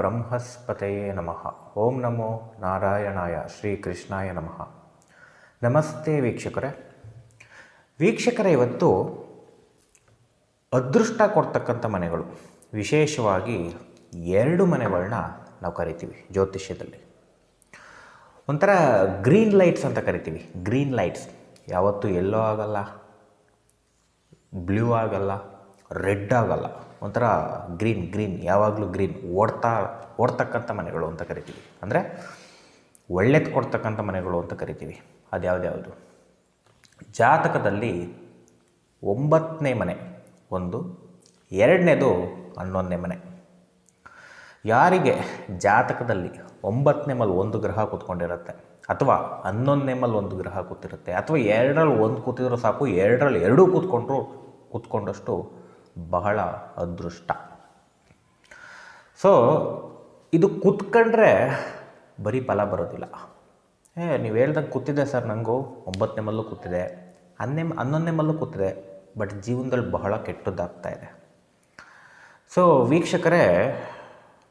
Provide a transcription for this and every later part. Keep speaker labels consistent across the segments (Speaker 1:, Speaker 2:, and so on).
Speaker 1: ಬ್ರಹ್ಮಸ್ಪತಯೇ ನಮಃ. ಓಂ ನಮೋ ನಾರಾಯಣಾಯ ಶ್ರೀ ಕೃಷ್ಣಾಯ ನಮಃ. ನಮಸ್ತೆ ವೀಕ್ಷಕರೇ. ವೀಕ್ಷಕರೇ, ಇವತ್ತು ಅದೃಷ್ಟ ಕೊಡ್ತಕ್ಕಂಥ ಮನೆಗಳು. ವಿಶೇಷವಾಗಿ ಎರಡು ಮನೆಗಳನ್ನ ನಾವು ಕರಿತೀವಿ ಜ್ಯೋತಿಷ್ಯದಲ್ಲಿ. ಒಂಥರ ಗ್ರೀನ್ ಲೈಟ್ಸ್ ಅಂತ ಕರಿತೀವಿ. Green lights. ಯಾವತ್ತೂ ಎಲ್ಲೋ ಆಗಲ್ಲ, ಬ್ಲೂ ಆಗಲ್ಲ ರೆಡ್ ಆಗಲ್ಲ. ಒಂಥರ ಗ್ರೀನ್ ಗ್ರೀನ್, ಯಾವಾಗಲೂ ಗ್ರೀನ್, ಓಡ್ತಾ, ಓಡ್ತಕ್ಕಂಥ ಮನೆಗಳು ಅಂತ ಕರಿತೀವಿ. ಅಂದರೆ ಒಳ್ಳೆದು ಕೊಡ್ತಕ್ಕಂಥ ಮನೆಗಳು ಅಂತ ಕರಿತೀವಿ. ಅದು ಯಾವ್ದ್ಯಾವುದು ಜಾತಕದಲ್ಲಿ ಒಂಬತ್ತನೇ ಮನೆ, ಒಂದು, ಎರಡನೇದು ಹನ್ನೊಂದನೇ ಮನೆ. ಯಾರಿಗೆ ಜಾತಕದಲ್ಲಿ ಒಂಬತ್ತನೇ ಮಲ್ ಒಂದು ಗ್ರಹ ಕೂತ್ಕೊಂಡಿರುತ್ತೆ, ಅಥವಾ ಹನ್ನೊಂದನೇ ಮಲ್ ಒಂದು ಗ್ರಹ ಕೂತಿರುತ್ತೆ, ಅಥವಾ ಎರಡರಲ್ಲಿ ಒಂದು ಕೂತಿದ್ರೂ ಸಾಕು, ಎರಡರಲ್ಲಿ ಎರಡೂ ಕೂತ್ಕೊಂಡ್ರು, ಕೂತ್ಕೊಂಡಷ್ಟು ಬಹಳ ಅದೃಷ್ಟ. ಸೊ ಇದು ಕೂತ್ಕೊಂಡ್ರೆ ಬರೀ ಫಲ ಬರೋದಿಲ್ಲ. ಏ, ನೀವು ಹೇಳ್ದಂಗೆ ಕೂತಿದೆ ಸರ್ ನನಗೂ ಒಂಬತ್ತನೇ ಮಲ್ಲೂ ಕೂತಿದೆ. ಹನ್ನೆ, ಹನ್ನೊಂದನೇ ಮಲ್ಲೂ ಕೂತಿದೆ. ಬಟ್ ಜೀವನದಲ್ಲಿ ಬಹಳ ಕೆಟ್ಟದ್ದಾಗ್ತಾ ಇದೆ. ಸೊ ವೀಕ್ಷಕರೇ,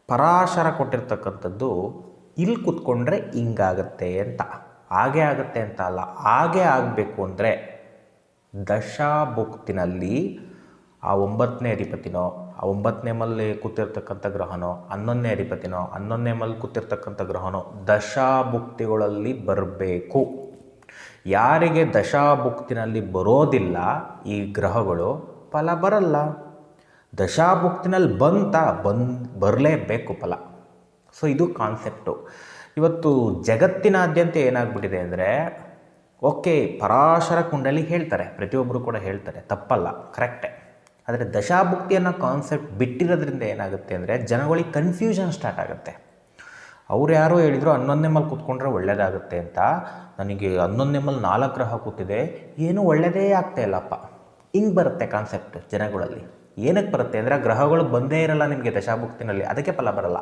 Speaker 1: ಪರಾಶರ ಕೊಟ್ಟಿರ್ತಕ್ಕಂಥದ್ದು ಇಲ್ಲಿ ಕೂತ್ಕೊಂಡ್ರೆ ಹಿಂಗಾಗತ್ತೆ ಅಂತ. ಹಾಗೆ ಆಗುತ್ತೆ ಅಂತ ಅಲ್ಲ. ಹಾಗೆ ಆಗಬೇಕು ಅಂದರೆ ದಶಾಭುಕ್ತಿನಲ್ಲಿ ಆ ಒಂಬತ್ತನೇ ಅಧಿಪತಿನೋ, ಆ ಒಂಬತ್ತನೇ ಮಲ್ಲಿ ಕೂತಿರ್ತಕ್ಕಂಥ ಗ್ರಹನೋ, ಹನ್ನೊಂದನೇ ಅಧಿಪತಿನೋ, ಹನ್ನೊಂದನೇ ಮಲ್ಲಿ ಕೂತಿರ್ತಕ್ಕಂಥ ಗ್ರಹನೋ ದಶಾಭುಕ್ತಿಗಳಲ್ಲಿ ಬರಬೇಕು. ಯಾರಿಗೆ ದಶಾಭುಕ್ತಿನಲ್ಲಿ ಬರೋದಿಲ್ಲ ಈ ಗ್ರಹಗಳು, ಫಲ ಬರಲ್ಲ. ದಶಾಭುಕ್ತಿನಲ್ಲಿ ಬಂತ ಬಂದ್, ಬರಲೇಬೇಕು ಫಲ. ಸೊ, ಇದು ಕಾನ್ಸೆಪ್ಟು. ಇವತ್ತು ಜಗತ್ತಿನಾದ್ಯಂತ ಏನಾಗ್ಬಿಟ್ಟಿದೆ ಅಂದರೆ, ಓಕೆ, ಪರಾಶರ ಕುಂಡಲಿ ಹೇಳ್ತಾರೆ ಪ್ರತಿಯೊಬ್ಬರು ಕೂಡ ಹೇಳ್ತಾರೆ, ತಪ್ಪಲ್ಲ, ಕರೆಕ್ಟೇ. ಆದರೆ ದಶಾಭುಕ್ತಿ ಅನ್ನೋ ಕಾನ್ಸೆಪ್ಟ್ ಬಿಟ್ಟಿರೋದ್ರಿಂದ ಏನಾಗುತ್ತೆ ಅಂದರೆ ಜನಗಳಿಗೆ ಕನ್ಫ್ಯೂಷನ್ ಸ್ಟಾರ್ಟ್ ಆಗುತ್ತೆ. ಅವ್ರು ಯಾರೋ ಹೇಳಿದ್ರು ಹನ್ನೊಂದನೇ ಮಲ್ ಕೂತ್ಕೊಂಡ್ರೆ ಒಳ್ಳೆಯದಾಗುತ್ತೆ ಅಂತ. ನನಗೆ ಹನ್ನೊಂದನೇ ಮಲ್ ನಾಲ್ಕು ಗ್ರಹ ಕೂತಿದೆ. ಏನೂ ಒಳ್ಳೆಯದೇ ಆಗ್ತಾ ಇಲ್ಲಪ್ಪ. ಹಿಂಗೆ ಬರುತ್ತೆ ಕಾನ್ಸೆಪ್ಟ್ ಜನಗಳಲ್ಲಿ. ಏನಕ್ಕೆ ಬರುತ್ತೆ ಅಂದರೆ ಗ್ರಹಗಳು ಬಂದೇ ಇರಲ್ಲ ನಿಮಗೆ ದಶಾಭುಕ್ತಿನಲ್ಲಿ. ಅದಕ್ಕೆ ಫಲ ಬರಲ್ಲ.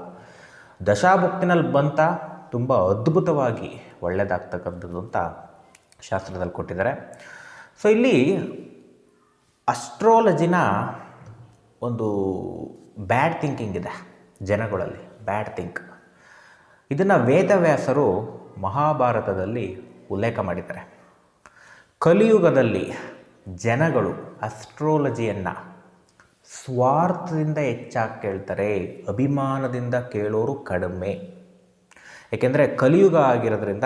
Speaker 1: ದಶಾಭುಕ್ತಿನಲ್ಲಿ ಬಂತ ತುಂಬ ಅದ್ಭುತವಾಗಿ ಒಳ್ಳೆಯದಾಗ್ತಕ್ಕಂಥದ್ದು ಅಂತ ಶಾಸ್ತ್ರದಲ್ಲಿ ಕೊಟ್ಟಿದ್ದಾರೆ. ಸೊ ಇಲ್ಲಿ ಅಸ್ಟ್ರಾಲಜಿನ ಒಂದು ಬ್ಯಾಡ್ ಥಿಂಕಿಂಗ್ ಇದೆ ಜನಗಳಲ್ಲಿ. ಬ್ಯಾಡ್ ಥಿಂಕ್ ಇದನ್ನು ವೇದವ್ಯಾಸರು ಮಹಾಭಾರತದಲ್ಲಿ ಉಲ್ಲೇಖ ಮಾಡಿದ್ದಾರೆ. ಕಲಿಯುಗದಲ್ಲಿ ಜನಗಳು ಅಸ್ಟ್ರಾಲಜಿಯನ್ನು ಸ್ವಾರ್ಥದಿಂದ ಹೆಚ್ಚಾಗಿ ಕೇಳ್ತಾರೆ, ಅಭಿಮಾನದಿಂದ ಕೇಳೋರು ಕಡಿಮೆ. ಏಕೆಂದರೆ ಕಲಿಯುಗ ಆಗಿರೋದ್ರಿಂದ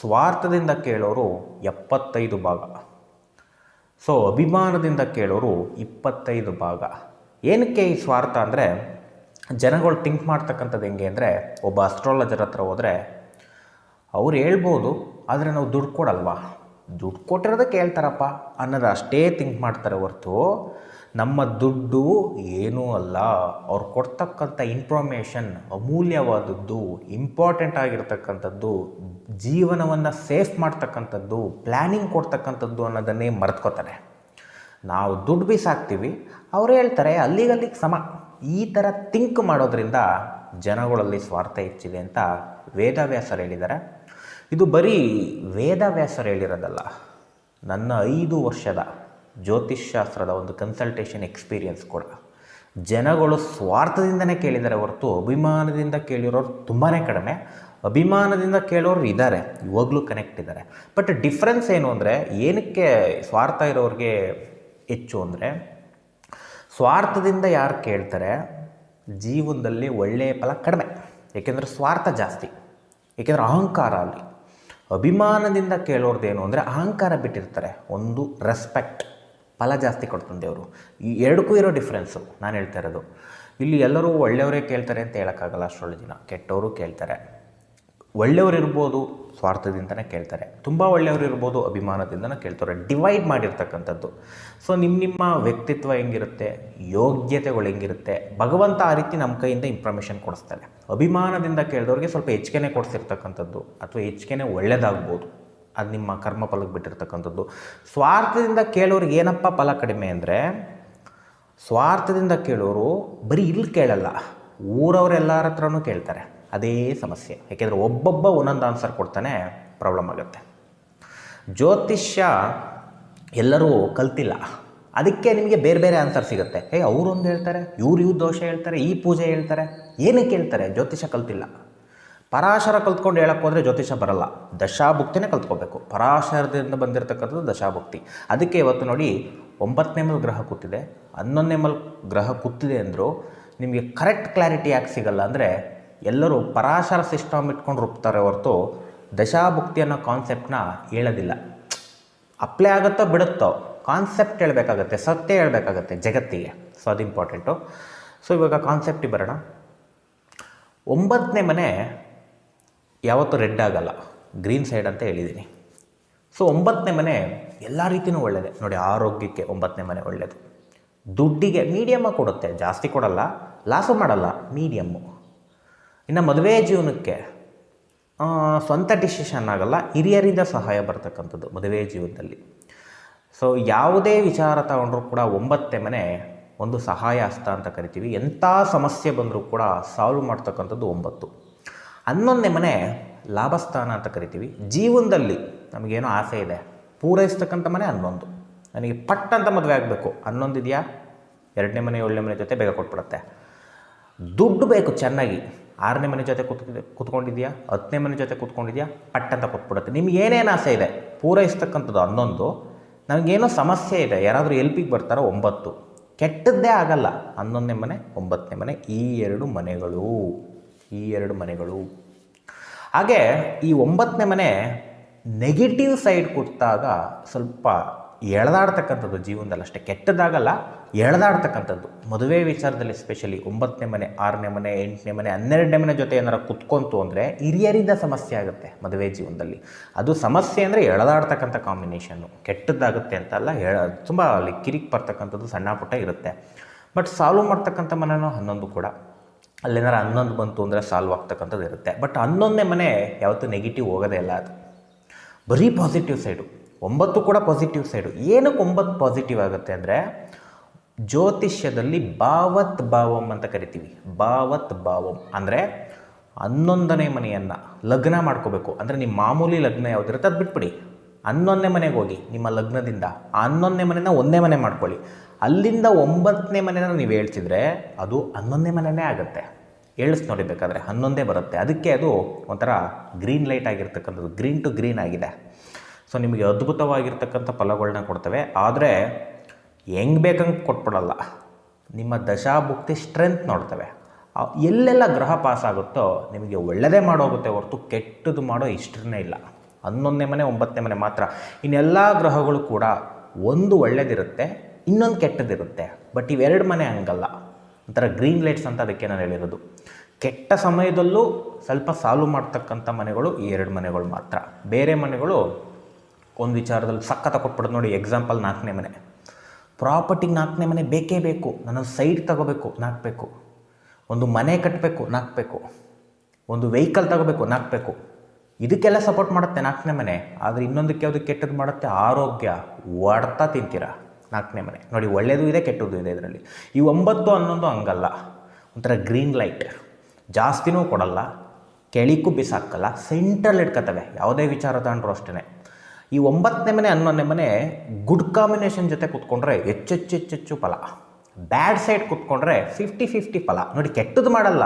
Speaker 1: ಸ್ವಾರ್ಥದಿಂದ ಕೇಳೋರು ಎಪ್ಪತ್ತೈದು ಭಾಗ. ಸೊ ಅಭಿಮಾನದಿಂದ ಕೇಳೋರು ಇಪ್ಪತ್ತೈದು ಭಾಗ. ಏನಕ್ಕೆ ಈ ಸ್ವಾರ್ಥ ಅಂದರೆ, ಜನಗಳು ಥಿಂಕ್ ಮಾಡ್ತಕ್ಕಂಥದ್ದು ಹೆಂಗೆ ಅಂದರೆ, ಒಬ್ಬ ಅಸ್ಟ್ರಾಲಜರ್ ಹತ್ರ ಹೋದರೆ, ಅವ್ರು ಹೇಳ್ಬೋದು, ಆದರೆ ನಾವು ದುಡ್ಡು ಕೊಡಲ್ವಾ? ದುಡ್ಡು ಕೊಟ್ಟಿರೋದಕ್ಕೆ ಹೇಳ್ತಾರಪ್ಪ ಅನ್ನೋದು ಅಷ್ಟೇ ಥಿಂಕ್ ಮಾಡ್ತಾರೆ ಹೊರತು ನಮ್ಮ ದುಡ್ಡು ಏನೂ ಅಲ್ಲ. ಅವ್ರು ಕೊಡ್ತಕ್ಕಂಥ ಇನ್ಫಾರ್ಮೇಷನ್ ಅಮೂಲ್ಯವಾದದ್ದು ಇಂಪಾರ್ಟೆಂಟ್ ಆಗಿರ್ತಕ್ಕಂಥದ್ದು, ಜೀವನವನ್ನು ಸೇಫ್ ಮಾಡ್ತಕ್ಕಂಥದ್ದು ಪ್ಲ್ಯಾನಿಂಗ್ ಕೊಡ್ತಕ್ಕಂಥದ್ದು ಅನ್ನೋದನ್ನೇ ಮರೆತ್ಕೋತಾರೆ. ನಾವು ದುಡ್ಡು ಬೀಸಾಕ್ತೀವಿ, ಅವ್ರು ಹೇಳ್ತಾರೆ ಅಲ್ಲಿಗಲ್ಲಿಗೆ ಸಮ. ಈ ಥರ ಥಿಂಕ್ ಮಾಡೋದ್ರಿಂದ ಜನಗಳಲ್ಲಿ ಸ್ವಾರ್ಥ ಹೆಚ್ಚಿದೆ ಅಂತ ವೇದವ್ಯಾಸರು ಹೇಳಿದ್ದಾರೆ. ಇದು ಬರೀ ವೇದವ್ಯಾಸರು ಹೇಳಿರೋದಲ್ಲ, ನನ್ನ ಐದು ವರ್ಷದ ಜ್ಯೋತಿಷ್ಶಾಸ್ತ್ರದ ಒಂದು ಕನ್ಸಲ್ಟೇಷನ್ ಎಕ್ಸ್ಪೀರಿಯನ್ಸ್ ಕೂಡ ಜನಗಳು ಸ್ವಾರ್ಥದಿಂದನೇ ಕೇಳಿದ್ದಾರೆ ಹೊರತು ಅಭಿಮಾನದಿಂದ ಕೇಳಿರೋರು ತುಂಬಾ ಕಡಿಮೆ. ಅಭಿಮಾನದಿಂದ ಕೇಳೋರು ಇದ್ದಾರೆ ಇವಾಗಲೂ ಕನೆಕ್ಟ್ ಇದ್ದಾರೆ ಬಟ್ ಡಿಫ್ರೆನ್ಸ್ ಏನು ಅಂದರೆ, ಏನಕ್ಕೆ ಸ್ವಾರ್ಥ ಇರೋರಿಗೆ ಹೆಚ್ಚು ಅಂದರೆ, ಸ್ವಾರ್ಥದಿಂದ ಯಾರು ಕೇಳ್ತಾರೆ, ಜೀವನದಲ್ಲಿ ಒಳ್ಳೆಯ ಫಲ ಕಡಿಮೆ. ಏಕೆಂದರೆ ಸ್ವಾರ್ಥ ಜಾಸ್ತಿ. ಏಕೆಂದರೆ ಅಹಂಕಾರ ಅಲ್ಲಿ. ಅಭಿಮಾನದಿಂದ ಕೇಳೋರ್ದೇನು ಅಂದರೆ, ಅಹಂಕಾರ ಬಿಟ್ಟಿರ್ತಾರೆ. ಒಂದು ರೆಸ್ಪೆಕ್ಟ್ ಫಲ ಜಾಸ್ತಿ ಕೊಡ್ತಾನೆ ದೇವರು. ಈ ಎರಡಕ್ಕೂ ಇರೋ ಡಿಫ್ರೆನ್ಸು ನಾನು ಹೇಳ್ತಾ ಇರೋದು. ಇಲ್ಲಿ ಎಲ್ಲರೂ ಒಳ್ಳೆಯವರೇ ಕೇಳ್ತಾರೆ ಅಂತ ಹೇಳೋಕ್ಕಾಗಲ್ಲ ಅಷ್ಟರೊಳಗಿನ ಕೆಟ್ಟವರು ಕೇಳ್ತಾರೆ. ಒಳ್ಳೆಯವರು ಇರ್ಬೋದು ಸ್ವಾರ್ಥದಿಂದನೇ ಕೇಳ್ತಾರೆ. ತುಂಬ ಒಳ್ಳೆಯವರು ಇರ್ಬೋದು ಅಭಿಮಾನದಿಂದನೇ ಕೇಳ್ತಾರೆ. ಡಿವೈಡ್ ಮಾಡಿರ್ತಕ್ಕಂಥದ್ದು. ಸೊ ನಿಮ್ಮ ನಿಮ್ಮ ವ್ಯಕ್ತಿತ್ವ ಹೆಂಗಿರುತ್ತೆ? ಯೋಗ್ಯತೆಗಳು ಹೆಂಗಿರುತ್ತೆ? ಭಗವಂತ ಆ ರೀತಿ ನಮ್ಮ ಕೈಯಿಂದ ಇನ್ಫಾರ್ಮೇಷನ್ ಕೊಡಿಸ್ತಾರೆ ಅಭಿಮಾನದಿಂದ ಕೇಳಿದವ್ರಿಗೆ ಸ್ವಲ್ಪ ಹೆಚ್ಚಿಗೆನೇ ಕೊಡಿಸಿರ್ತಕ್ಕಂಥದ್ದು. ಅಥವಾ ಹೆಚ್ಚಿಗೆನೇ ಒಳ್ಳೆಯದಾಗ್ಬೋದು ಅದು ನಿಮ್ಮ ಕರ್ಮ ಫಲಕ್ಕೆ ಬಿಟ್ಟಿರ್ತಕ್ಕಂಥದ್ದು. ಸ್ವಾರ್ಥದಿಂದ ಕೇಳೋರಿಗೆ ಏನಪ್ಪ ಫಲ ಕಡಿಮೆ ಅಂದರೆ, ಸ್ವಾರ್ಥದಿಂದ ಕೇಳೋರು ಬರೀ ಇಲ್ಲಿ ಕೇಳಲ್ಲ, ಊರವರೆಲ್ಲರ ಹತ್ರನೂ ಕೇಳ್ತಾರೆ. ಅದೇ ಸಮಸ್ಯೆ. ಯಾಕೆಂದರೆ ಒಬ್ಬೊಬ್ಬ ಒಂದೊಂದು ಆನ್ಸರ್ ಕೊಡ್ತಾನೆ ಪ್ರಾಬ್ಲಮ್ ಆಗುತ್ತೆ. ಜ್ಯೋತಿಷ್ಯ ಎಲ್ಲರೂ ಕಲ್ತಿಲ್ಲ. ಅದಕ್ಕೆ ನಿಮಗೆ ಬೇರೆ ಬೇರೆ ಆನ್ಸರ್ ಸಿಗುತ್ತೆ. ಏ ಅವರೊಂದು ಹೇಳ್ತಾರೆ, ಇವ್ರು ಇವ್ರು ದೋಷ ಹೇಳ್ತಾರೆ, ಈ ಪೂಜೆ ಹೇಳ್ತಾರೆ, ಏನಕ್ಕೆ ಹೇಳ್ತಾರೆ? ಜ್ಯೋತಿಷ್ಯ ಕಲ್ತಿಲ್ಲ. ಪರಾಶರ ಕಲ್ತ್ಕೊಂಡು ಹೇಳಕ್ಕೆ ಹೋದರೆ ಜ್ಯೋತಿಷ ಬರಲ್ಲ. ದಶಾಭುಕ್ತಿನೇ ಕಲ್ತ್ಕೋಬೇಕು. ಪರಾಶರದಿಂದ ಬಂದಿರತಕ್ಕಂಥದ್ದು ದಶಾಭುಕ್ತಿ. ಅದಕ್ಕೆ ಇವತ್ತು ನೋಡಿ ಒಂಬತ್ತನೇ ಮೇಲೆ ಗ್ರಹ ಕೂತಿದೆ. ಹನ್ನೊಂದನೇ ಮೇಲೆ ಗ್ರಹ ಕೂತಿದೆ ಅಂದರೂ ನಿಮಗೆ ಕರೆಕ್ಟ್ ಕ್ಲಾರಿಟಿ ಯಾಕೆ ಸಿಗಲ್ಲ ಅಂದರೆ ಎಲ್ಲರೂ ಪರಾಶರ ಸಿಸ್ಟಮ್ ಇಟ್ಕೊಂಡು ರುಬ್ತಾರೆ ಹೊರತು ದಶಾಭುಕ್ತಿ ಅನ್ನೋ ಕಾನ್ಸೆಪ್ಟನ್ನ ಹೇಳೋದಿಲ್ಲ. ಅಪ್ಲೈ ಆಗುತ್ತೋ ಬಿಡುತ್ತೋ ಕಾನ್ಸೆಪ್ಟ್ ಹೇಳಬೇಕಾಗತ್ತೆ, ಸತ್ಯ ಹೇಳಬೇಕಾಗತ್ತೆ ಜಗತ್ತಿಗೆ. ಸೊ ಅದು ಇಂಪಾರ್ಟೆಂಟು. ಸೊ ಇವಾಗ ಕಾನ್ಸೆಪ್ಟಿಗೆ ಬರೋಣ. ಒಂಬತ್ತನೇ ಮನೆ ಯಾವತ್ತೂ ರೆಡ್ ಆಗಲ್ಲ, ಗ್ರೀನ್ ಸೈಡ್ ಅಂತ ಹೇಳಿದ್ದೀನಿ ಸೊ ಒಂಬತ್ತನೇ ಮನೆ ಎಲ್ಲ ರೀತಿಯೂ ಒಳ್ಳೆಯದೆ ನೋಡಿ, ಆರೋಗ್ಯಕ್ಕೆ ಒಂಬತ್ತನೇ ಮನೆ ಒಳ್ಳೆಯದು ದುಡ್ಡಿಗೆ ಮೀಡಿಯಮ್ಮ ಕೊಡುತ್ತೆ, ಜಾಸ್ತಿ ಕೊಡಲ್ಲ ಲಾಸು ಮಾಡಲ್ಲ ಮೀಡಿಯಮ್ಮು ಇನ್ನು ಮದುವೆ ಜೀವನಕ್ಕೆ ಸ್ವಂತ ಡಿಸಿಷನ್ ಆಗಲ್ಲ, ಹಿರಿಯರಿಂದ ಸಹಾಯ ಬರ್ತಕ್ಕಂಥದ್ದು ಮದುವೆ ಜೀವನದಲ್ಲಿ. ಸೊ ಯಾವುದೇ ವಿಚಾರ ತಗೊಂಡ್ರೂ ಕೂಡ ಒಂಬತ್ತನೇ ಮನೆ ಒಂದು ಸಹಾಯ ಹಸ್ತ ಅಂತ ಕರಿತೀವಿ. ಎಂಥ ಸಮಸ್ಯೆ ಬಂದರೂ ಕೂಡ ಸಾಲ್ವ್ ಮಾಡ್ತಕ್ಕಂಥದ್ದು ಒಂಬತ್ತು. ಹನ್ನೊಂದನೇ ಮನೆ ಲಾಭಸ್ಥಾನ ಅಂತ ಕರಿತೀವಿ. ಜೀವನದಲ್ಲಿ ನಮಗೇನೋ ಆಸೆ ಇದೆ. ಪೂರೈಸ್ತಕ್ಕಂಥ ಮನೆ ಹನ್ನೊಂದು ನನಗೆ ಪಟ್ಟ ಅಂತ ಮದುವೆ ಆಗಬೇಕು. ಹನ್ನೊಂದು ಇದೆಯಾ ಎರಡನೇ ಮನೆ, ಏಳನೇ ಮನೆ ಜೊತೆ ಬೇಗ ಕೊಟ್ಬಿಡುತ್ತೆ. ದುಡ್ಡು ಬೇಕು ಚೆನ್ನಾಗಿ. ಆರನೇ ಮನೆ ಜೊತೆ ಕೂತ್, ಕೂತ್ಕೊಂಡಿದ್ಯಾ? ಹತ್ತನೇ ಮನೆ ಜೊತೆ ಕೂತ್ಕೊಂಡಿದ್ಯಾ? ಪಟ್ ಅಂತ ಕೊಟ್ಬಿಡುತ್ತೆ. ನಿಮ್ಗೆ ಏನೇನು ಆಸೆ ಇದೆ? ಪೂರೈಸ್ತಕ್ಕಂಥದ್ದು ಹನ್ನೊಂದು ನನಗೇನೋ ಸಮಸ್ಯೆ ಇದೆ. ಯಾರಾದರೂ ಎಲ್ಪಿಗೆ ಬರ್ತಾರೋ ಒಂಬತ್ತು. ಕೆಟ್ಟದ್ದೇ ಆಗಲ್ಲ. ಹನ್ನೊಂದನೇ ಮನೆ, ಒಂಬತ್ತನೇ ಮನೆ, ಈ ಎರಡು ಮನೆಗಳು. ಈ ಎರಡು ಮನೆಗಳು. ಹಾಗೆ ಈ ಒಂಬತ್ತನೇ ಮನೆ ನೆಗೆಟಿವ್ ಸೈಡ್ ಕೊಟ್ಟಾಗ ಸ್ವಲ್ಪ ಎಳೆದಾಡ್ತಕ್ಕಂಥದ್ದು ಜೀವನದಲ್ಲಿ ಅಷ್ಟೇ. ಕೆಟ್ಟದಾಗಲ್ಲ ಎಳೆದಾಡ್ತಕ್ಕಂಥದ್ದು. ಮದುವೆ ವಿಚಾರದಲ್ಲಿ ಎಸ್ಪೆಷಲಿ ಒಂಬತ್ತನೇ ಮನೆ, ಆರನೇ ಮನೆ, ಎಂಟನೇ ಮನೆ, ಹನ್ನೆರಡನೇ ಮನೆ ಜೊತೆ ಏನಾರು ಕುತ್ಕೊಂತು ಅಂದರೆ ಹಿರಿಯರಿಂದ ಸಮಸ್ಯೆ ಆಗುತ್ತೆ ಮದುವೆ ಜೀವನದಲ್ಲಿ. ಅದು ಸಮಸ್ಯೆ ಅಂದರೆ ಎಳೆದಾಡ್ತಕ್ಕಂಥ ಕಾಂಬಿನೇಷನ್ನು ಕೆಟ್ಟದ್ದಾಗುತ್ತೆ ಅಂತಲ್ಲ ಹೇಳ ತುಂಬ ಅಲ್ಲಿ ಕಿರಿಕ್ ಬರ್ತಕ್ಕಂಥದ್ದು ಸಣ್ಣ ಪುಟ್ಟ ಇರುತ್ತೆ. ಬಟ್ ಸಾಲ್ವ್ ಮಾಡ್ತಕ್ಕಂಥ ಮನೆನೂ ಹನ್ನೊಂದು ಕೂಡ. ಅಲ್ಲೇನಾರು ಹನ್ನೊಂದು ಬಂತು ಅಂದರೆ ಸಾಲ್ವ್ ಆಗ್ತಕ್ಕಂಥದ್ದು ಇರುತ್ತೆ. ಬಟ್ ಹನ್ನೊಂದನೇ ಮನೆ ಯಾವತ್ತೂ ನೆಗೆಟಿವ್ ಹೋಗೋದೇ ಇಲ್ಲ ಅದು. ಬರೀ ಪಾಸಿಟಿವ್ ಸೈಡು ಒಂಬತ್ತು ಕೂಡ ಪಾಸಿಟಿವ್ ಸೈಡು ಏನಕ್ಕೆ ಒಂಬತ್ತು ಪಾಸಿಟಿವ್ ಆಗುತ್ತೆ ಅಂದರೆ ಜ್ಯೋತಿಷ್ಯದಲ್ಲಿ ಭಾವತ್ ಭಾವಂ ಅಂತ ಕರಿತೀವಿ. ಭಾವತ್ ಭಾವಂ. ಅಂದರೆ ಹನ್ನೊಂದನೇ ಮನೆಯನ್ನು ಲಗ್ನ ಮಾಡ್ಕೋಬೇಕು. ಅಂದರೆ ನಿಮ್ಮ ಮಾಮೂಲಿ ಲಗ್ನ ಯಾವುದಿರುತ್ತೆ ಅದು ಬಿಟ್ಬಿಡಿ. ಹನ್ನೊಂದನೇ ಮನೆಗೆ ಹೋಗಿ ನಿಮ್ಮ ಲಗ್ನದಿಂದ ಆ ಹನ್ನೊಂದನೇ ಮನೆನ ಒಂದನೇ ಮನೆ ಮಾಡ್ಕೊಳ್ಳಿ. ಅಲ್ಲಿಂದ ಒಂಬತ್ತನೇ ಮನೆನ ನೀವು ಹೇಳ್ತಿದ್ರೆ ಅದು ಹನ್ನೊಂದನೇ ಮನೆಯೇ ಆಗುತ್ತೆ. ಹೇಳಿಸ್ ನೋಡಿಬೇಕಾದ್ರೆ ಹನ್ನೊಂದೇ ಬರುತ್ತೆ. ಅದಕ್ಕೆ ಅದು ಒಂಥರ ಗ್ರೀನ್ ಲೈಟ್ ಆಗಿರ್ತಕ್ಕಂಥದ್ದು, ಗ್ರೀನ್ ಟು ಗ್ರೀನ್ ಆಗಿದೆ. ಸೊ ನಿಮಗೆ ಅದ್ಭುತವಾಗಿರ್ತಕ್ಕಂಥ ಫಲಗಳನ್ನ ಕೊಡ್ತವೆ. ಆದರೆ ಹೆಂಗೆ ಬೇಕಂಗೆ ಕೊಟ್ಬಿಡಲ್ಲ. ನಿಮ್ಮ ದಶಾಭುಕ್ತಿ ಸ್ಟ್ರೆಂತ್ ನೋಡ್ತವೆ. ಎಲ್ಲೆಲ್ಲ ಗ್ರಹ ಪಾಸ್ ಆಗುತ್ತೋ ನಿಮಗೆ ಒಳ್ಳೆಯದೇ ಮಾಡೋಗುತ್ತೆ ಹೊರತು ಕೆಟ್ಟದ್ದು ಮಾಡೋ ಇಷ್ಟನೇ ಇಲ್ಲ. ಹನ್ನೊಂದನೇ ಮನೆ, ಒಂಬತ್ತನೇ ಮನೆ ಮಾತ್ರ. ಇನ್ನೆಲ್ಲ ಗ್ರಹಗಳು ಕೂಡ ಒಂದು ಒಳ್ಳೇದಿರುತ್ತೆ ಇನ್ನೊಂದು ಕೆಟ್ಟದಿರುತ್ತೆ. ಬಟ್ ಇವೆರಡು ಮನೆ ಹಂಗಲ್ಲ. ಒಂಥರ ಗ್ರೀನ್ ಲೈಟ್ಸ್ ಅಂತ ಅದಕ್ಕೆ ನಾನು ಹೇಳಿರೋದು. ಕೆಟ್ಟ ಸಮಯದಲ್ಲೂ ಸ್ವಲ್ಪ ಸಾಲ್ವ್ ಮಾಡ್ತಕ್ಕಂಥ ಮನೆಗಳು ಈ ಎರಡು ಮನೆಗಳು ಮಾತ್ರ. ಬೇರೆ ಮನೆಗಳು ಒಂದು ವಿಚಾರದಲ್ಲಿ ಸಖತ್ತ ಕೊಟ್ಬಿಡೋದು ನೋಡಿ ಎಕ್ಸಾಂಪಲ್ ನಾಲ್ಕನೇ ಮನೆ. ಪ್ರಾಪರ್ಟಿಗೆ ನಾಲ್ಕನೇ ಮನೆ ಬೇಕೇ ಬೇಕು. ನನ್ನ ಸೈಡ್ ತಗೋಬೇಕು ನಾಲ್ಕಬೇಕು ಒಂದು ಮನೆ ಕಟ್ಟಬೇಕು ನಾಲ್ಕಬೇಕು ಒಂದು ವೆಹಿಕಲ್ ತಗೋಬೇಕು ನಾಲ್ಕಬೇಕು ಇದಕ್ಕೆಲ್ಲ ಸಪೋರ್ಟ್ ಮಾಡುತ್ತೆ ನಾಲ್ಕನೇ ಮನೆ. ಆದರೆ ಇನ್ನೊಂದಕ್ಕೆ ಯಾವುದಕ್ಕೆ ಕೆಟ್ಟದ್ದು ಮಾಡುತ್ತೆ? ಆರೋಗ್ಯ. ಒಡ್ತಾ ತಿಂತೀರ? ನಾಲ್ಕನೇ ಮನೆ. ನೋಡಿ ಒಳ್ಳೆಯದು ಇದೆ, ಕೆಟ್ಟದ್ದು ಇದೆ ಇದರಲ್ಲಿ. ಈ ಒಂಬತ್ತು ಹನ್ನೊಂದು ಹಂಗಲ್ಲ. ಒಂಥರ ಗ್ರೀನ್ ಲೈಟ್. ಜಾಸ್ತಿನೂ ಕೊಡಲ್ಲ ಕೆಳಿಕ್ಕೂ ಬಿಸಾಕಲ್ಲ ಸೆಂಟ್ರಲ್ಲಿ ಇಟ್ಕೊತವೆ ಯಾವುದೇ ವಿಚಾರ ತಗೊಂಡ್ರು ಅಷ್ಟೇ ಈ ಒಂಬತ್ತನೇ ಮನೆ, ಹನ್ನೊಂದನೇ ಮನೆ ಗುಡ್ ಕಾಂಬಿನೇಷನ್ ಜೊತೆ ಕೂತ್ಕೊಂಡ್ರೆ ಹೆಚ್ಚೆಚ್ಚು ಹೆಚ್ಚೆಚ್ಚು ಫಲ. ಬ್ಯಾಡ್ ಸೈಡ್ ಕೂತ್ಕೊಂಡ್ರೆ ಫಿಫ್ಟಿ ಫಿಫ್ಟಿ ಫಲ. ನೋಡಿ, ಕೆಟ್ಟದ್ದು ಮಾಡಲ್ಲ.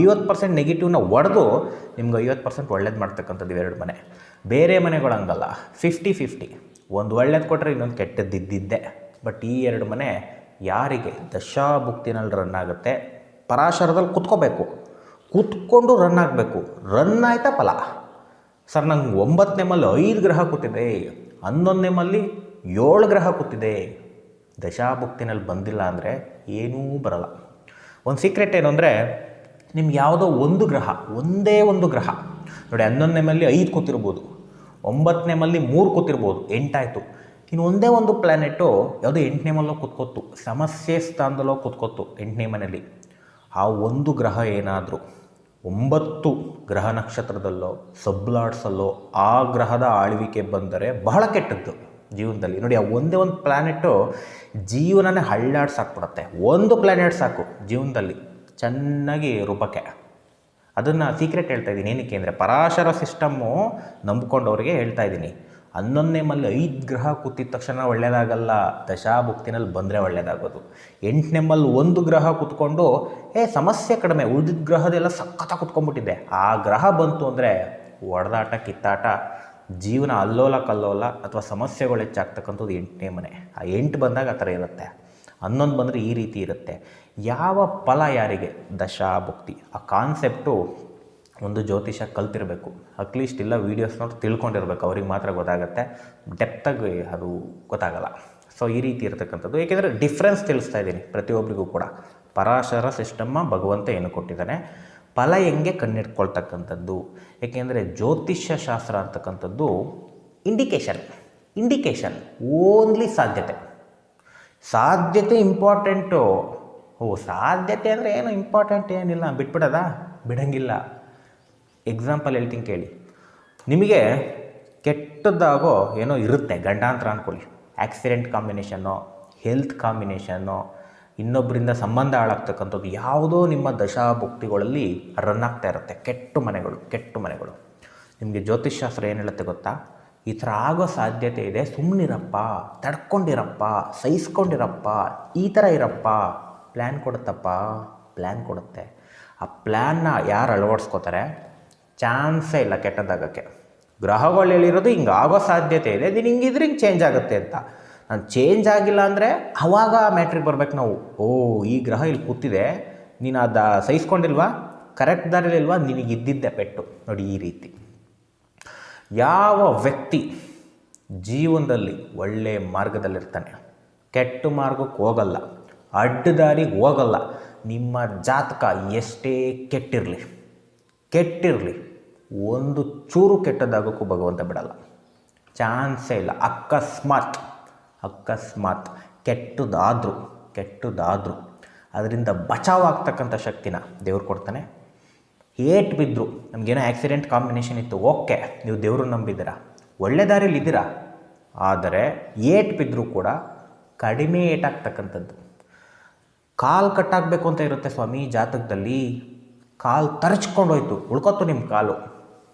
Speaker 1: ಐವತ್ತು ಪರ್ಸೆಂಟ್ ನೆಗೆಟಿವ್ನ ಒಡೆದು ನಿಮ್ಗೆ ಐವತ್ತು ಪರ್ಸೆಂಟ್ ಒಳ್ಳೇದು ಮಾಡ್ತಕ್ಕಂಥದ್ದು ಇವೆರಡು ಮನೆ. ಬೇರೆ ಮನೆಗಳು ಹಂಗಲ್ಲ ಫಿಫ್ಟಿ ಫಿಫ್ಟಿ. ಒಂದು ಒಳ್ಳೇದು ಕೊಟ್ಟರೆ ಇನ್ನೊಂದು ಕೆಟ್ಟದ್ದು ಇದ್ದಿದ್ದೆ ಬಟ್ ಈ ಎರಡು ಮನೆ ಯಾರಿಗೆ ದಶಾಭುಕ್ತಿನಲ್ಲಿ ರನ್ ಆಗುತ್ತೆ, ಪರಾಶರದಲ್ಲಿ ಕುತ್ಕೋಬೇಕು. ಕೂತ್ಕೊಂಡು ರನ್ ಆಗಬೇಕು. ರನ್ ಆಯಿತಾ ಫಲ? ಸರ್, ನಂಗೆ ಒಂಬತ್ತನೇ ಮಲ್ಲಿ ಐದು ಗ್ರಹ ಕೂತಿದೆ ಹನ್ನೊಂದನೇ ಮಲ್ಲಿ ಏಳು ಗ್ರಹ ಕೂತಿದೆ ದಶಾಭುಕ್ತಿನಲ್ಲಿ ಬಂದಿಲ್ಲ ಅಂದರೆ ಏನೂ ಬರಲ್ಲ. ಒಂದು ಸೀಕ್ರೆಟ್ ಏನು ಅಂದರೆ, ನಿಮ್ಗೆ ಯಾವುದೋ ಒಂದು ಗ್ರಹ, ಒಂದೇ ಒಂದು ಗ್ರಹ. ನೋಡಿ, ಹನ್ನೊಂದನೇ ಮಲ್ಲಿ ಐದು ಕೂತಿರ್ಬೋದು. ಒಂಬತ್ತನೇ ಮಲ್ಲಿ ಮೂರು ಕೂತಿರ್ಬೋದು, ಎಂಟಾಯಿತು. ಇನ್ನು ಒಂದೇ ಒಂದು ಪ್ಲ್ಯಾನೆಟು ಯಾವುದೋ ಎಂಟನೇ ಮಲ್ಲೋ ಕೂತ್ಕೊತ್ತು, ಸಮಸ್ಯೆ ಸ್ಥಾನದಲ್ಲೋ ಕೂತ್ಕೊತ್ತು ಎಂಟನೇ ಮನೆಯಲ್ಲಿ. ಆ ಒಂದು ಗ್ರಹ ಏನಾದರೂ, ಒಂಬತ್ತು ಗ್ರಹ ನಕ್ಷತ್ರದಲ್ಲೋ ಸಬ್ಲಾಡ್ಸಲ್ಲೋ ಆ ಗ್ರಹದ ಆಳ್ವಿಕೆ ಬಂದರೆ ಬಹಳ ಕೆಟ್ಟದ್ದು ಜೀವನದಲ್ಲಿ. ನೋಡಿ, ಆ ಒಂದೇ ಒಂದು ಪ್ಲ್ಯಾನೆಟು ಜೀವನನೇ ಹಳ್ಳಾಡ್ಸಾಕ್ಬಿಡುತ್ತೆ ಒಂದು ಪ್ಲ್ಯಾನೆಟ್ ಸಾಕು ಜೀವನದಲ್ಲಿ, ಚೆನ್ನಾಗಿ ರೂಪಕ್ಕೆ. ಅದನ್ನು ಸೀಕ್ರೆಟ್ ಹೇಳ್ತಾ ಇದ್ದೀನಿ. ಏನಕ್ಕೆ ಅಂದರೆ ಪರಾಶರ ಸಿಸ್ಟಮ್ಮು ನಂಬ್ಕೊಂಡವ್ರಿಗೆ ಹೇಳ್ತಾ ಇದ್ದೀನಿ. ಹನ್ನೊಂದನೇ ಮಲ್ಲಿ ಐದು ಗ್ರಹ ಕೂತಿದ ತಕ್ಷಣ ಒಳ್ಳೆಯದಾಗಲ್ಲ ದಶಾಭುಕ್ತಿನಲ್ಲಿ ಬಂದರೆ ಒಳ್ಳೆಯದಾಗೋದು ಎಂಟನೇ ಮಲ್ಲಿ ಒಂದು ಗ್ರಹ ಕೂತ್ಕೊಂಡು, ಏ, ಸಮಸ್ಯೆ ಕಡಿಮೆ ಉಳಿದಿದ್ದ ಗ್ರಹದೆಲ್ಲ ಸಖತ್ತ ಕೂತ್ಕೊಂಡ್ಬಿಟ್ಟಿದೆ ಆ ಗ್ರಹ ಬಂತು ಅಂದರೆ ಒಡೆದಾಟ, ಕಿತ್ತಾಟ, ಜೀವನ ಅಲ್ಲೋಲ ಕಲ್ಲೋಲ ಅಥವಾ ಸಮಸ್ಯೆಗಳು ಹೆಚ್ಚಾಗ್ತಕ್ಕಂಥದ್ದು ಎಂಟನೇ ಮನೆ. ಆ ಎಂಟು ಬಂದಾಗ ಆ ಥರ ಇರುತ್ತೆ. ಹನ್ನೊಂದು ಬಂದರೆ ಈ ರೀತಿ ಇರುತ್ತೆ. ಯಾವ ಫಲ ಯಾರಿಗೆ? ದಶಾಭುಕ್ತಿ. ಆ ಕಾನ್ಸೆಪ್ಟು ಒಂದು ಜ್ಯೋತಿಷ ಕಲ್ತಿರಬೇಕು. ಅಟ್ಲೀಸ್ಟ್ ಇಲ್ಲ ವೀಡಿಯೋಸ್ ನೋಡಿ ತಿಳ್ಕೊಂಡಿರ್ಬೇಕು. ಅವ್ರಿಗೆ ಮಾತ್ರ ಗೊತ್ತಾಗುತ್ತೆ. ಡೆಪ್ತಾಗಿ ಅದು ಗೊತ್ತಾಗಲ್ಲ. ಸೊ ಈ ರೀತಿ ಇರತಕ್ಕಂಥದ್ದು. ಏಕೆಂದರೆ ಡಿಫ್ರೆನ್ಸ್ ತಿಳಿಸ್ತಾ ಇದ್ದೀನಿ ಪ್ರತಿಯೊಬ್ಬರಿಗೂ ಕೂಡ. ಪರಾಶರ ಸಿಸ್ಟಮ್ಮ ಭಗವಂತ ಏನು ಕೊಟ್ಟಿದ್ದಾನೆ? ಫಲ ಹೆಂಗೆ ಕಣ್ಣಿಟ್ಕೊಳ್ತಕ್ಕಂಥದ್ದು? ಏಕೆಂದರೆ ಜ್ಯೋತಿಷ್ಯ ಶಾಸ್ತ್ರ ಅಂತಕ್ಕಂಥದ್ದು ಇಂಡಿಕೇಶನ್ ಇಂಡಿಕೇಶನ್ ಓನ್ಲಿ ಸಾಧ್ಯತೆ. ಸಾಧ್ಯತೆ ಇಂಪಾರ್ಟೆಂಟು ಓ, ಸಾಧ್ಯತೆ ಅಂದರೆ ಏನು ಇಂಪಾರ್ಟೆಂಟ್ ಏನಿಲ್ಲ, ಬಿಟ್ಬಿಡೋದಾ? ಬಿಡಂಗಿಲ್ಲ. ಎಕ್ಸಾಂಪಲ್ ಹೇಳ್ತೀನಿ ಕೇಳಿ. ನಿಮಗೆ ಕೆಟ್ಟದ್ದಾಗೋ ಏನೋ ಇರುತ್ತೆ, ಗಂಡಾಂತರ ಅಂದ್ಕೊಳ್ಳಿ ಆಕ್ಸಿಡೆಂಟ್ ಕಾಂಬಿನೇಷನ್ನು ಹೆಲ್ತ್ ಕಾಂಬಿನೇಷನ್ನು ಇನ್ನೊಬ್ಬರಿಂದ ಸಂಬಂಧ ಹಾಳಾಗ್ತಕ್ಕಂಥದ್ದು ಯಾವುದೋ ನಿಮ್ಮ ದಶಾಭುಕ್ತಿಗಳಲ್ಲಿ ರನ್ ಆಗ್ತಾ ಇರುತ್ತೆ. ಕೆಟ್ಟು ಮನೆಗಳು ಕೆಟ್ಟು ಮನೆಗಳು. ನಿಮಗೆ ಜ್ಯೋತಿಷ್ಶಾಸ್ತ್ರ ಏನು ಹೇಳುತ್ತೆ ಗೊತ್ತಾ? ಈ ಥರ ಆಗೋ ಸಾಧ್ಯತೆ ಇದೆ. ಸುಮ್ಮನಿರಪ್ಪ ತಡ್ಕೊಂಡಿರಪ್ಪ, ಸಹಿಸ್ಕೊಂಡಿರಪ್ಪ, ಈ ಥರ ಇರಪ್ಪ. ಪ್ಲ್ಯಾನ್ ಕೊಡುತ್ತಪ್ಪ ಪ್ಲ್ಯಾನ್ ಕೊಡುತ್ತೆ. ಆ ಪ್ಲ್ಯಾನ್ನ ಯಾರು ಅಳವಡಿಸ್ಕೋತಾರೆ? ಚಾನ್ಸೇ ಇಲ್ಲ ಕೆಟ್ಟದಾಗಕ್ಕೆ ಗ್ರಹಗಳು ಹೇಳಿರೋದು ಹಿಂಗೆ ಆಗೋ ಸಾಧ್ಯತೆ ಇದೆ ಇದು ಹಿಂಗಿದ್ರೆ ಹಿಂಗೆ ಚೇಂಜ್ ಆಗುತ್ತೆ ಅಂತ. ನಾನು ಚೇಂಜ್ ಆಗಿಲ್ಲ ಅಂದರೆ ಅವಾಗ ಮ್ಯಾಟ್ರಿಗೆ ಬರ್ಬೇಕು ನಾವು. ಓ, ಈ ಗ್ರಹ ಇಲ್ಲಿ ಕೂತಿದೆ, ನೀನು ಅದು ಸಹಿಸ್ಕೊಂಡಿಲ್ವಾ? ಕರೆಕ್ಟ್ ದಾರಿಲಿಲ್ವಾ ನಿನಗೆ ಇದ್ದಿದ್ದೆ ಪೆಟ್ಟು. ನೋಡಿ ಈ ರೀತಿ. ಯಾವ ವ್ಯಕ್ತಿ ಜೀವನದಲ್ಲಿ ಒಳ್ಳೆಯ ಮಾರ್ಗದಲ್ಲಿರ್ತಾನೆ? ಕೆಟ್ಟ ಮಾರ್ಗಕ್ಕೆ ಹೋಗಲ್ಲ. ಅಡ್ಡದಾರಿಗೆ ಹೋಗಲ್ಲ. ನಿಮ್ಮ ಜಾತಕ ಎಷ್ಟೇ ಕೆಟ್ಟಿರಲಿ ಕೆಟ್ಟಿರಲಿ, ಒಂದು ಚೂರು ಕೆಟ್ಟದಾಗೋಕ್ಕೂ ಭಗವಂತ ಬಿಡಲ್ಲ. ಚಾನ್ಸೇ ಇಲ್ಲ. ಅಕಸ್ಮಾತ್ ಅಕಸ್ಮಾತ್ ಕೆಟ್ಟದಾದರೂ ಕೆಟ್ಟದಾದರೂ ಅದರಿಂದ ಬಚಾವಾಗ್ತಕ್ಕಂಥ ಶಕ್ತಿನ ದೇವ್ರು ಕೊಡ್ತಾನೆ. ಏಟ್ ಬಿದ್ದರು ನಮಗೇನೋ ಆಕ್ಸಿಡೆಂಟ್ ಕಾಂಬಿನೇಷನ್ ಇತ್ತು, ಓಕೆ, ನೀವು ದೇವರು ನಂಬಿದ್ದೀರಾ? ಒಳ್ಳೆ ದಾರಿಯಲ್ಲಿ ಇದ್ದೀರಾ ಆದರೆ ಏಟ್ ಬಿದ್ದರೂ ಕೂಡ ಕಡಿಮೆ ಏಟಾಗ್ತಕ್ಕಂಥದ್ದು ಕಾಲು ಕಟ್ಟಾಗಬೇಕು ಅಂತ ಇರುತ್ತೆ ಸ್ವಾಮಿ ಜಾತಕದಲ್ಲಿ. ಕಾಲು ತರಚ್ಕೊಂಡೋಯ್ತು. ಉಳ್ಕೊತು ನಿಮ್ಮ ಕಾಲು.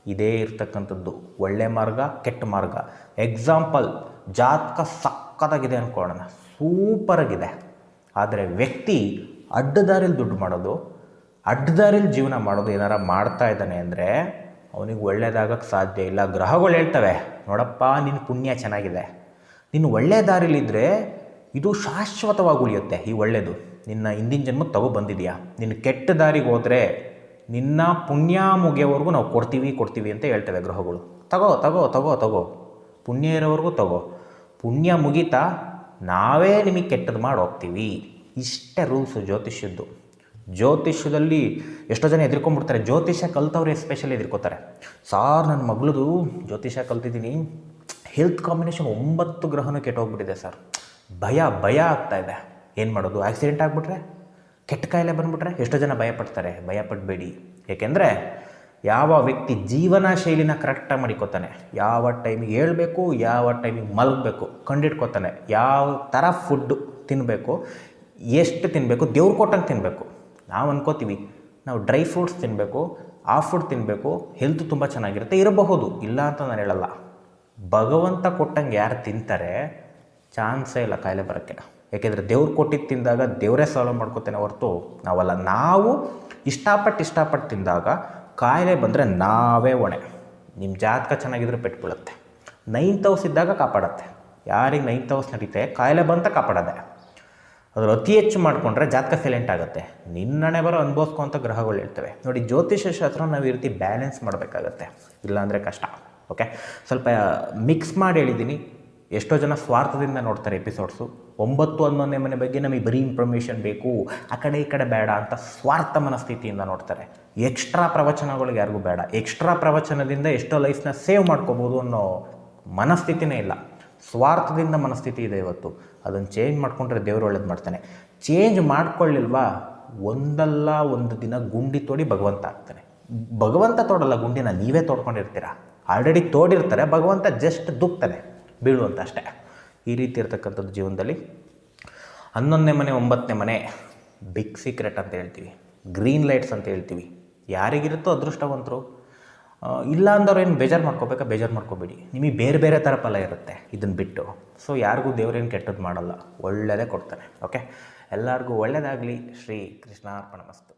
Speaker 1: ಇದೇ ಇರ್ತಕ್ಕಂಥದ್ದು. ಒಳ್ಳೆ ಮಾರ್ಗ, ಕೆಟ್ಟ ಮಾರ್ಗ. ಎಕ್ಸಾಂಪಲ್ ಜಾತಕ ಸಕ್ಕತ್ತಾಗಿದೆ ಅಂದ್ಕೊಳ್ಳೋಣ ಸೂಪರಾಗಿದೆ. ಆದರೆ ವ್ಯಕ್ತಿ ಅಡ್ಡದಾರಿಲಿ ದುಡ್ಡು ಮಾಡೋದು ಅಡ್ಡದಾರಿಲಿ ಜೀವನ ಮಾಡೋದು ಏನಾರ ಮಾಡ್ತಾ ಇದ್ದಾನೆ ಅಂದರೆ ಅವನಿಗೆ ಒಳ್ಳೇದಾಗಕ್ಕೆ ಸಾಧ್ಯ ಇಲ್ಲ. ಗ್ರಹಗಳು ಹೇಳ್ತವೆ, ನೋಡಪ್ಪ ನಿನ್ನ ಪುಣ್ಯ ಚೆನ್ನಾಗಿದೆ. ನೀನು ಒಳ್ಳೆ ದಾರಿಲಿದ್ದರೆ ಇದು ಶಾಶ್ವತವಾಗಿ ಉಳಿಯುತ್ತೆ, ಈ ಒಳ್ಳೆಯದು ನಿನ್ನ ಹಿಂದಿನ ಜನ್ಮ ತಗೋ ಬಂದಿದೆಯಾ? ನಿನ್ನ ಕೆಟ್ಟ ದಾರಿಗೆ ಹೋದರೆ ನಿನ್ನ ಪುಣ್ಯ ಮುಗಿಯೋವರೆಗೂ ನಾವು ಕೊಡ್ತೀವಿ ಕೊಡ್ತೀವಿ ಅಂತ ಹೇಳ್ತೇವೆ ಗ್ರಹಗಳು. ತಗೋ ತಗೋ ತಗೋ ತಗೋ. ಪುಣ್ಯ ಇರೋವರೆಗೂ ತಗೋ. ಪುಣ್ಯ ಮುಗೀತಾ ನಾವೇ ನಿಮಗೆ ಕೆಟ್ಟದ್ದು ಮಾಡಿ ಹೋಗ್ತೀವಿ. ಇಷ್ಟೇ ರೂಲ್ಸು ಜ್ಯೋತಿಷ್ಯದ್ದು. ಜ್ಯೋತಿಷ್ಯದಲ್ಲಿ ಎಷ್ಟೋ ಜನ ಎದುರ್ಕೊಂಡ್ಬಿಡ್ತಾರೆ. ಜ್ಯೋತಿಷ್ಯ ಕಲ್ತವ್ರು ಎಸ್ಪೆಷಲಿ ಎದುರ್ಕೋತಾರೆ. ಸಾರ್ ನನ್ನ ಮಗಳದು ಜ್ಯೋತಿಷ್ಯ ಕಲ್ತಿದ್ದೀನಿ. ಹೆಲ್ತ್ ಕಾಂಬಿನೇಷನ್ ಒಂಬತ್ತು ಗ್ರಹನೂ ಕೆಟ್ಟೋಗ್ಬಿಟ್ಟಿದೆ ಸರ್. ಭಯ ಭಯ ಆಗ್ತಾಯಿದೆ ಏನು ಮಾಡೋದು? ಆಕ್ಸಿಡೆಂಟ್ ಆಗಿಬಿಟ್ರೆ? ಕೆಟ್ಟ ಕಾಯಿಲೆ ಬಂದುಬಿಟ್ರೆ ಎಷ್ಟೋ ಜನ ಭಯಪಡ್ತಾರೆ. ಭಯಪಡಬೇಡಿ. ಏಕೆಂದರೆ ಯಾವ ವ್ಯಕ್ತಿ ಜೀವನ ಶೈಲಿನ ಕರೆಕ್ಟಾಗಿ ಮಾಡಿಕೊತಾನೆ, ಯಾವ ಟೈಮಿಗೆ ಹೇಳಬೇಕು, ಯಾವ ಟೈಮಿಗೆ ಮಲಗಬೇಕು ಕಂಡಿಡ್ಕೋತಾನೆ ಯಾವ ಥರ ಫುಡ್ಡು ತಿನ್ನಬೇಕು ಎಷ್ಟು ತಿನ್ನಬೇಕು ದೇವ್ರು ಕೊಟ್ಟಂಗೆ ತಿನ್ನಬೇಕು ನಾವು ಅನ್ಕೋತೀವಿ, ನಾವು ಡ್ರೈ ಫ್ರೂಟ್ಸ್ ತಿನ್ನಬೇಕು ಆ ಫುಡ್ ತಿನ್ನಬೇಕು ಹೆಲ್ತ್ ತುಂಬ ಚೆನ್ನಾಗಿರುತ್ತೆ, ಇರಬಹುದು. ಇಲ್ಲ ಅಂತ ನಾನು ಹೇಳಲ್ಲ. ಭಗವಂತ ಕೊಟ್ಟಂಗೆ ಯಾರು ತಿಂತಾರೆ, ಚಾನ್ಸೇ ಇಲ್ಲ ಕಾಯಿಲೆ ಬರೋಕ್ಕೆ. ಯಾಕೆಂದರೆ ದೇವ್ರು ಕೊಟ್ಟಿದ್ದು ತಿಂದಾಗ ದೇವರೇ ಸಾಲ್ವ್ ಮಾಡ್ಕೋತೇನೆ ಹೊರತು ನಾವಲ್ಲ. ನಾವು ಇಷ್ಟಪಟ್ಟು ಇಷ್ಟಪಟ್ಟು ತಿಂದಾಗ ಕಾಯಿಲೆ ಬಂದರೆ ನಾವೇ ಹೊಣೆ. ನಿಮ್ಮ ಜಾತಕ ಚೆನ್ನಾಗಿದ್ರೆ ಬೀಳುತ್ತೆ ನೈನ್ತ್ ಹೌಸ್ ಇದ್ದಾಗ ಕಾಪಾಡತ್ತೆ. ಯಾರಿಗೆ ನೈನ್ತ್ ಹೌಸ್ ನಡೀತೆ, ಕಾಯಿಲೆ ಬಂತ ಕಾಪಾಡೋದೆ. ಅದ್ರ ಅತಿ ಹೆಚ್ಚು ಮಾಡಿಕೊಂಡ್ರೆ ಜಾತಕ ಸೈಲೆಂಟ್ ಆಗುತ್ತೆ. ನಿನ್ನಣೆ ಬರೋ ಅನುಭವಿಸ್ಕೊಂತ ಗ್ರಹಗಳು ಇರ್ತವೆ. ನೋಡಿ, ಜ್ಯೋತಿಷ್ಯ ಶಾಸ್ತ್ರ ನಾವು ಈ ರೀತಿ ಬ್ಯಾಲೆನ್ಸ್ ಮಾಡಬೇಕಾಗತ್ತೆ. ಇಲ್ಲಾಂದರೆ ಕಷ್ಟ. ಓಕೆ ಸ್ವಲ್ಪ ಮಿಕ್ಸ್ ಮಾಡಿ ಹೇಳಿದ್ದೀನಿ ಎಷ್ಟೋ ಜನ ಸ್ವಾರ್ಥದಿಂದ ನೋಡ್ತಾರೆ ಎಪಿಸೋಡ್ಸು ಒಂಬತ್ತು ಹನ್ನೊಂದನೇ ಮನೆ ಬಗ್ಗೆ ನಮಗೆ ಬರೀ ಇನ್ಫಾರ್ಮೇಷನ್ ಬೇಕು. ಆ ಕಡೆ ಈ ಕಡೆ ಬೇಡ ಅಂತ ಸ್ವಾರ್ಥ ಮನಸ್ಥಿತಿಯಿಂದ ನೋಡ್ತಾರೆ. ಎಕ್ಸ್ಟ್ರಾ ಪ್ರವಚನಗಳಿಗೆ ಯಾರಿಗೂ ಬೇಡ. ಎಕ್ಸ್ಟ್ರಾ ಪ್ರವಚನದಿಂದ ಎಷ್ಟೋ ಲೈಫ್ನ ಸೇವ್ ಮಾಡ್ಕೋಬೋದು ಅನ್ನೋ ಮನಸ್ಥಿತಿನೇ ಇಲ್ಲ. ಸ್ವಾರ್ಥದಿಂದ ಮನಸ್ಥಿತಿ ಇದೆ ಇವತ್ತು. ಅದನ್ನು ಚೇಂಜ್ ಮಾಡಿಕೊಂಡ್ರೆ ದೇವರು ಒಳ್ಳೇದು ಮಾಡ್ತಾನೆ. ಚೇಂಜ್ ಮಾಡ್ಕೊಳ್ಳಿಲ್ವಾ? ಒಂದಲ್ಲ ಒಂದು ದಿನ ಗುಂಡಿ ತೋಡಿ ಭಗವಂತ ಆಗ್ತಾನೆ. ಭಗವಂತ ತೋಡಲ್ಲ, ಗುಂಡಿನ ನೀವೇ ತೋಡ್ಕೊಂಡಿರ್ತೀರ? ಆಲ್ರೆಡಿ ತೋಡಿರ್ತಾರೆ, ಭಗವಂತ ಜಸ್ಟ್ ಬೀಳುವಂತ ಅಷ್ಟೇ. ಈ ರೀತಿ ಇರ್ತಕ್ಕಂಥದ್ದು ಜೀವನದಲ್ಲಿ ಹನ್ನೊಂದನೇ ಮನೆ, ಒಂಬತ್ತನೇ ಮನೆ ಬಿಗ್ ಸೀಕ್ರೆಟ್ ಅಂತ ಹೇಳ್ತೀವಿ ಗ್ರೀನ್ ಲೈಟ್ಸ್ ಅಂತ ಹೇಳ್ತೀವಿ. ಯಾರಿಗಿರುತ್ತೋ ಅದೃಷ್ಟವಂತರು ಇಲ್ಲ ಅಂದವ್ರು ಏನು ಬೇಜಾರು ಮಾಡ್ಕೋಬೇಕಾ? ಬೇಜಾರು ಮಾಡ್ಕೋಬೇಡಿ. ನಿಮಗೆ ಬೇರೆ ಬೇರೆ ಥರ ಫಲ ಇರುತ್ತೆ ಇದನ್ನು ಬಿಟ್ಟು. ಸೊ ಯಾರಿಗೂ ದೇವ್ರೇನು ಕೆಟ್ಟದ್ದು ಮಾಡಲ್ಲ. ಒಳ್ಳೆಯದೇ ಕೊಡ್ತಾನೆ ಓಕೆ ಎಲ್ಲರಿಗೂ ಒಳ್ಳೆಯದಾಗಲಿ ಶ್ರೀ ಕೃಷ್ಣಾರ್ಪಣ ಮಸ್ತು.